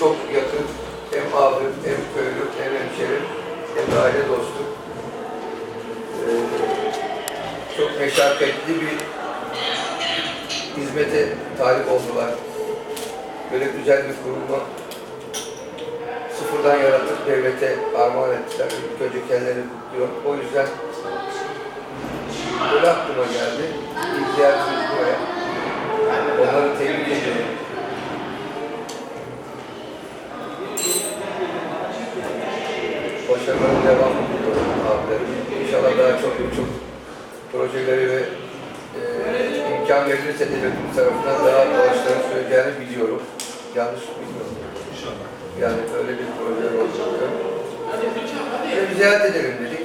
çok yakın. Hem abim, hem köylü, hem hemşerim, hem de aile dostu. Ee, çok meşakkatli bir hizmete talip oldular. Böyle güzel bir kurumu sıfırdan yaratıp devlete armağan ettiler. İlk önce kendilerini kutluyorum. O yüzden böyle aklıma geldi. İlk ziyaretimiz buraya. Onları tebrik ediyorum. Başarıların devamı diliyorum abilerim. İnşallah daha çok çok projeleri ve e, imkan verilirse devletim tarafından daha bağışların süreceğini biliyorum. Yanlış bilmiyorum. İnşallah. Yani öyle bir proje olacak. Ve bir ziyaret edelim dedik.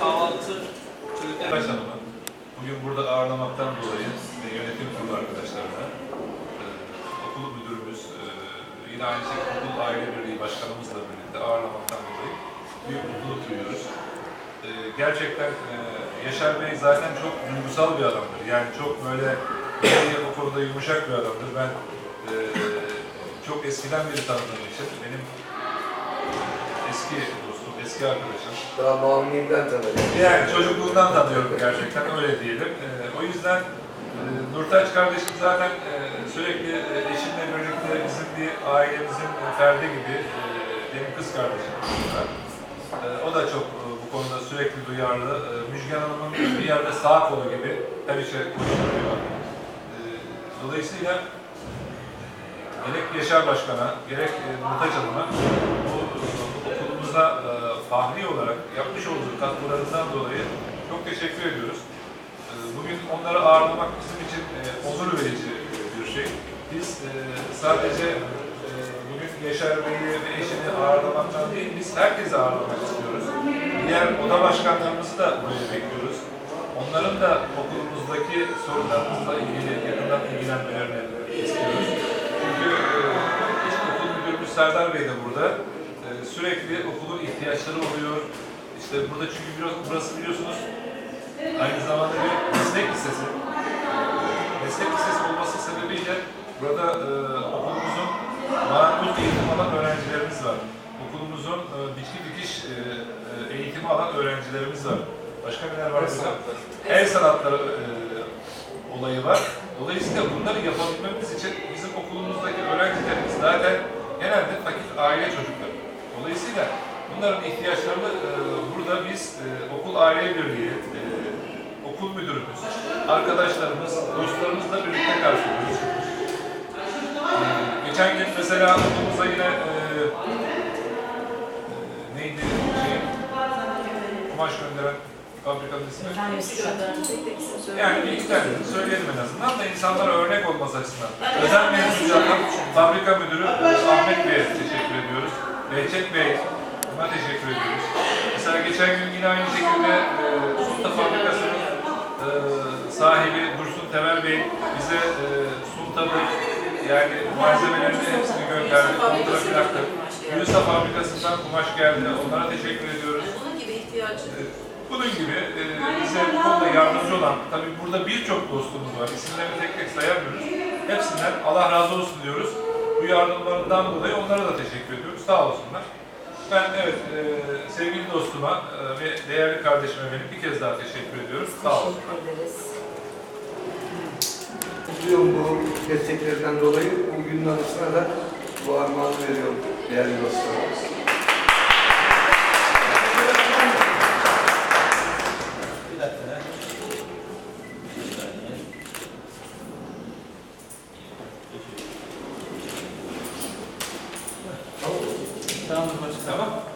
Kahvaltı Başkanımı bugün burada ağırlamaktan dolayı yönetim kurulu arkadaşlarına, e, okul müdürümüz, e, yine aynı şekilde okul aile birliği başkanımızla birlikte ağırlamaktan dolayı büyük mutluluk duyuyoruz. E, gerçekten Yaşar Bey zaten çok duygusal bir adamdır. Yani çok böyle o konuda yumuşak bir adamdır. Ben çok eskiden beri tanıdığım için benim eski eski arkadaşım. Daha Muammi'nden tanıdım. Yani çocukluğundan tanıyorum gerçekten öyle diyelim. Ee, o yüzden e, Nurtaç kardeşim zaten e, sürekli e, eşimle birlikte bizim bir ailemizin ferdi gibi e, benim kız kardeşim. E, o da çok e, bu konuda sürekli duyarlı. E, Müjgan Hanım'ın bir yerde sağ kolu gibi her işe koşturuyor. E, dolayısıyla gerek Yaşar Başkan'a, gerek Nurtaç Hanım'a bu e, e, fahri olarak yapmış olduğu katkılarından dolayı çok teşekkür ediyoruz. E, Bugün onları ağırlamak bizim için e, onur verici bir şey. Biz e, sadece e, bugün Yaşar Bey'i ve eşini ağırlamaktan değil, biz herkesi ağırlamak istiyoruz. Diğer oda başkanlarımızı da böyle bekliyoruz. Onların da okulumuzdaki sorunlarımızla ilgili yakından ilgilenmelerini istiyoruz. Çünkü e, okul müdürümüz Serdar Bey de burada. E, sürekli okulun ihtiyaçları oluyor. İşte burada çünkü biraz, burası biliyorsunuz aynı zamanda bir meslek lisesi. Meslek lisesi olması sebebiyle burada e, okulumuzun marangoz eğitim alan öğrencilerimiz var. Okulumuzun e, bitki dikiş e, e, eğitimi alan öğrencilerimiz var. Başka neler var burada? El sanatları e, olayı var. Dolayısıyla bunları yapabilmemiz için bizim okulumuzdaki öğrencilerimiz zaten genelde fakir aile çocukları. Dolayısıyla bunların ihtiyaçlarını e, burada biz e, okul aile birliği, e, okul müdürümüz, arkadaşlarımız, dostlarımızla birlikte karşılıyoruz. E, geçen gün mesela okulumuza yine e, e, neydi şey, kumaş gönderen fabrikanın ismi? Yani bir iki tane söyleyelim en azından da insanlara örnek olması açısından. Özel mevzuattan fabrika müdürü Ahmet Bey'e teşekkür ediyoruz. Behçet Bey, buna teşekkür ediyoruz. Mesela geçen gün yine aynı şekilde e, Sunta Fabrikası'nın e, sahibi Dursun Temel Bey bize e, Sunta'nın yani malzemelerini hepsini gönderdi. Kontra plaktı. Yunus'a Fabrikası'ndan kumaş geldi. Onlara teşekkür ediyoruz. Bunun gibi ihtiyacı. Bunun gibi e, bize bu konuda yardımcı olan, tabii burada birçok dostumuz var, isimlerini tek tek sayamıyoruz. Hepsinden Allah razı olsun diyoruz. Bu yardımlarından dolayı onlara da teşekkür ediyoruz. Sağ olsunlar. Ben evet e, sevgili dostuma e, ve değerli kardeşime benim bir kez daha teşekkür ediyorum. Sağ olsun. Teşekkür ederiz. Mutluyum bu desteklerden dolayı. Bu günün anısına da bu armağanı veriyorum değerli dostlarım. estamos, onde estava?